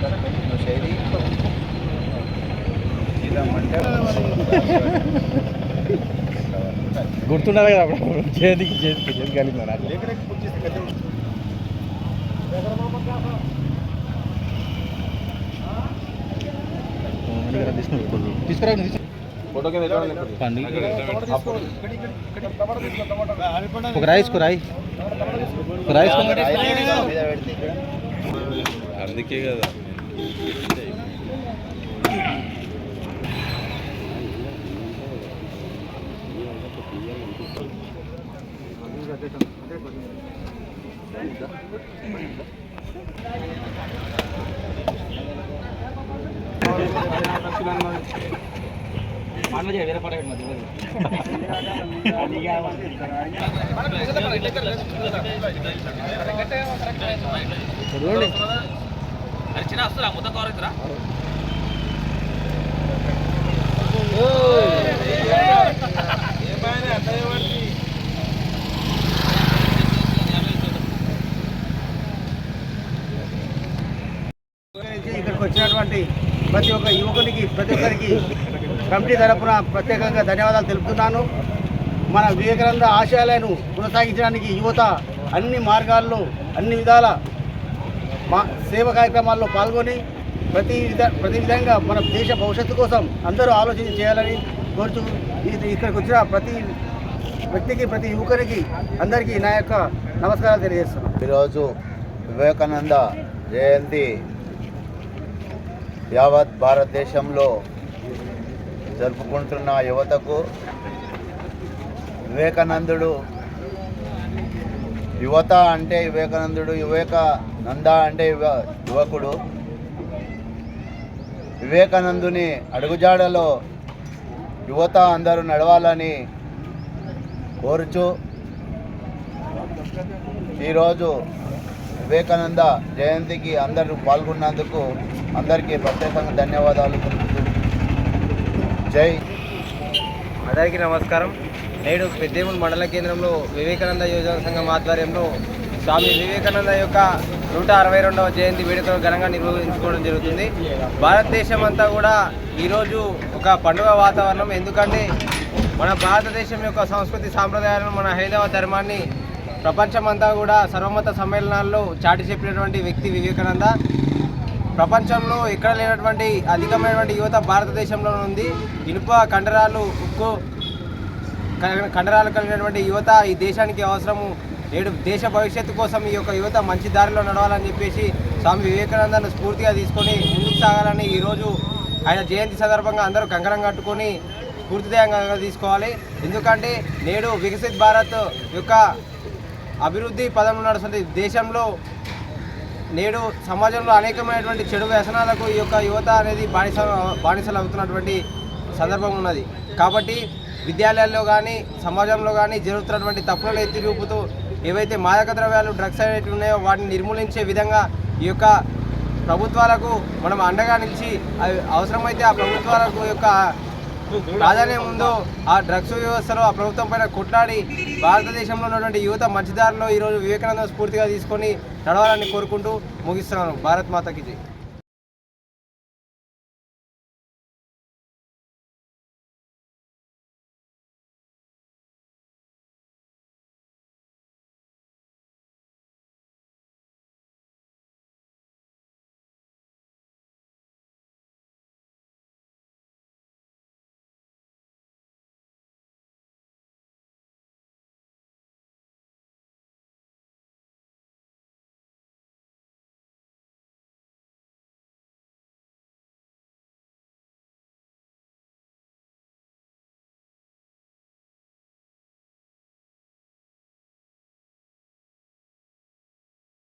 నువ్వు గుర్తుండాలి కదా అప్పుడు. చేతికి చేతికి చేతికి కలిగింది నాకు. తీసుకురా ఫోటో రైస్ ఒక రైస్కు రాయి మీద పెడితే మొత్తం కవర్ అవుతురా ఇక్కడికి వచ్చినటువంటి ప్రతి ఒక్క యువకునికి ప్రతి ఒక్కరికి కమిటీ తరపున ప్రత్యేకంగా ధన్యవాదాలు తెలుపుతున్నాను. మన వివేకానంద ఆశయాలను కొనసాగించడానికి యువత అన్ని మార్గాల్లో అన్ని విధాల మా సేవ కార్యక్రమాల్లో పాల్గొని ప్రతి విధ ప్రతి విధంగా మన దేశ భవిష్యత్తు కోసం అందరూ ఆలోచన చేయాలని కోరుతూ ఇది ఇక్కడికి వచ్చిన ప్రతి వ్యక్తికి ప్రతి యువకునికి అందరికీ నా యొక్క నమస్కారాలు తెలియజేస్తున్నాను. ఈరోజు వివేకానంద జయంతి యావత్ భారతదేశంలో జరుపుకుంటున్న యువతకు వివేకానందుడు యువత అంటే వివేకానందుడు వివేకానంద అంటే యువ యువకుడు. వివేకానందుని అడుగుజాడలో యువత అందరూ నడవాలని కోరుచు. ఈరోజు వివేకానంద జయంతికి అందరూ పాల్గొన్నందుకు అందరికీ ప్రత్యేకంగా ధన్యవాదాలు జై అందరికీ నమస్కారం. నేడు పెద్దేముల్ మండల కేంద్రంలో వివేకానంద యోజన సంఘం ఆధ్వర్యంలో స్వామి వివేకానంద యొక్క నూట అరవై రెండవ జయంతి వేడుకలు ఘనంగా నిర్వహించుకోవడం జరుగుతుంది. భారతదేశం అంతా కూడా ఈరోజు ఒక పండుగ వాతావరణం. ఎందుకంటే మన భారతదేశం యొక్క సంస్కృతి సాంప్రదాయాలను మన హైందవ ధర్మాన్ని ప్రపంచమంతా కూడా సర్వమత సమ్మేళనాల్లో చాటి చెప్పినటువంటి వ్యక్తి వివేకానంద. ప్రపంచంలో ఎక్కడ లేనటువంటి అధికమైనటువంటి యువత భారతదేశంలో ఉంది. ఇనుప కండరాలు ఉక్కు కండరాలు కలిగినటువంటి యువత ఈ దేశానికి అవసరము. నేడు దేశ భవిష్యత్తు కోసం ఈ యొక్క యువత మంచి దారిలో నడవాలని చెప్పేసి స్వామి వివేకానందను స్ఫూర్తిగా తీసుకొని ముందుకు సాగాలని ఈరోజు ఆయన జయంతి సందర్భంగా అందరూ కంకణం కట్టుకొని స్ఫూర్తిదాయంగా తీసుకోవాలి. ఎందుకంటే నేడు వికసిత్ భారత్ యొక్క అభివృద్ధి పదంలో నడుస్తుంది దేశంలో నేడు సమాజంలో అనేకమైనటువంటి చెడు వ్యసనాలకు ఈ యొక్క యువత అనేది బానిస బానిసలు అవుతున్నటువంటి సందర్భం ఉన్నది. కాబట్టి విద్యాలయాల్లో కానీ సమాజంలో కానీ జరుగుతున్నటువంటి తప్పులను ఎత్తి చూపుతూ ఏవైతే మాదక ద్రవ్యాలు డ్రగ్స్ అనేవి ఉన్నాయో వాటిని నిర్మూలించే విధంగా ఈ యొక్క ప్రభుత్వాలకు మనం అండగా నిలిచి అవి అవసరమైతే ఆ ప్రభుత్వాలకు యొక్క రాజానే ఉందో ఆ డ్రగ్స్ వ్యవస్థలో ఆ ప్రభుత్వం పైన కొట్లాడి భారతదేశంలో ఉన్నటువంటి యువత మంచిదారిలో ఈరోజు వివేకానంద స్ఫూర్తిగా తీసుకొని నడవాలని కోరుకుంటూ ముగిస్తున్నాను. భారత్ మాతకి జై.